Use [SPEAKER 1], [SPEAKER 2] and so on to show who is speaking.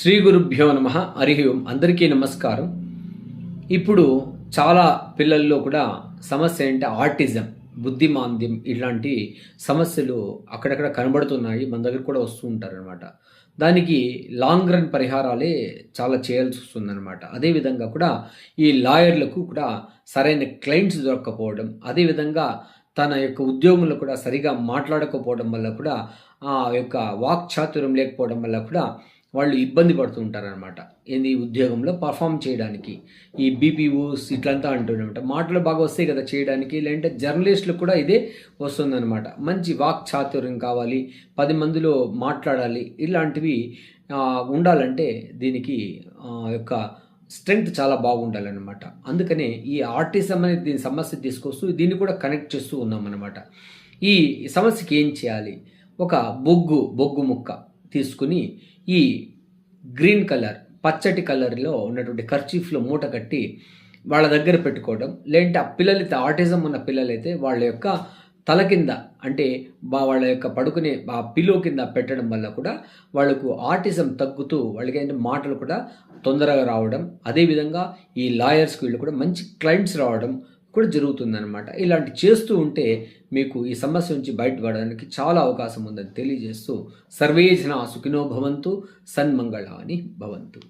[SPEAKER 1] శ్రీ గురుభ్యో నమ. హరి ఓం. అందరికీ నమస్కారం. ఇప్పుడు చాలా పిల్లల్లో కూడా సమస్య ఏంటంటే ఆర్టిజం బుద్ధిమాంద్యం ఇలాంటి సమస్యలు అక్కడక్కడ కనబడుతున్నాయి. మన దగ్గర కూడా వస్తూ ఉంటారనమాట దానికి లాంగ్ రన్ పరిహారాలే చాలా చేయాల్సి వస్తుందన్నమాట. అదేవిధంగా కూడా ఈ లాయర్లకు కూడా సరైన క్లయింట్స్ దొరక్కపోవడం అదేవిధంగా తన యొక్క ఉద్యోగంలో కూడా సరిగా మాట్లాడకపోవడం వల్ల కూడా ఆ యొక్క వాక్ చాతుర్యం లేకపోవడం వల్ల కూడా వాళ్ళు ఇబ్బంది పడుతూ ఉంటారనమాట ఏంది ఉద్యోగంలో పర్ఫామ్ చేయడానికి? ఈ బీపీఓస్ ఇట్లంతా అంటున్నమాట మాటలు బాగా వస్తాయి కదా చేయడానికి లేదంటే జర్నలిస్టులకు కూడా ఇదే వస్తుందన్నమాట. మంచి వాక్ చాతుర్యం కావాలి పది మందిలో మాట్లాడాలి ఇలాంటివి ఉండాలంటే దీనికి యొక్క స్ట్రెంగ్త్ చాలా బాగుండాలన్నమాట. అందుకనే ఈ ఆర్టిజం అనేది దీని సమస్య తీసుకొస్తూ దీన్ని కూడా కనెక్ట్ చేస్తూ ఉన్నాం అనమాట ఈ సమస్యకి ఏం చేయాలి? ఒక బొగ్గు బొగ్గు ముక్క. తీసుకుని ఈ గ్రీన్ కలర్ పచ్చటి కలర్లో ఉన్నటువంటి కర్చీఫ్లో మూట కట్టి వాళ్ళ దగ్గర పెట్టుకోవడం. లేదంటే ఆ పిల్లలైతే ఆటిజం ఉన్న పిల్లలైతే వాళ్ళ యొక్క తల కింద అంటే బా వాళ్ళ యొక్క పడుకునే ఆ పిలో కింద పెట్టడం వల్ల కూడా వాళ్ళకు ఆటిజం తగ్గుతూ వాళ్ళకి ఏంటంటే మాటలు కూడా తొందరగా రావడం. అదేవిధంగా ఈ లాయర్స్కి వీళ్ళు కూడా మంచి క్లయింట్స్ రావడం కూడా జరుగుతుందన్నమాట. ఇలాంటి చేస్తూ ఉంటే మీకు ఈ సమస్య నుంచి బయటపడడానికి చాలా అవకాశం ఉందని తెలియజేస్తూ సర్వేజన సుఖినో భవంతు సన్మంగళాని భవంతు.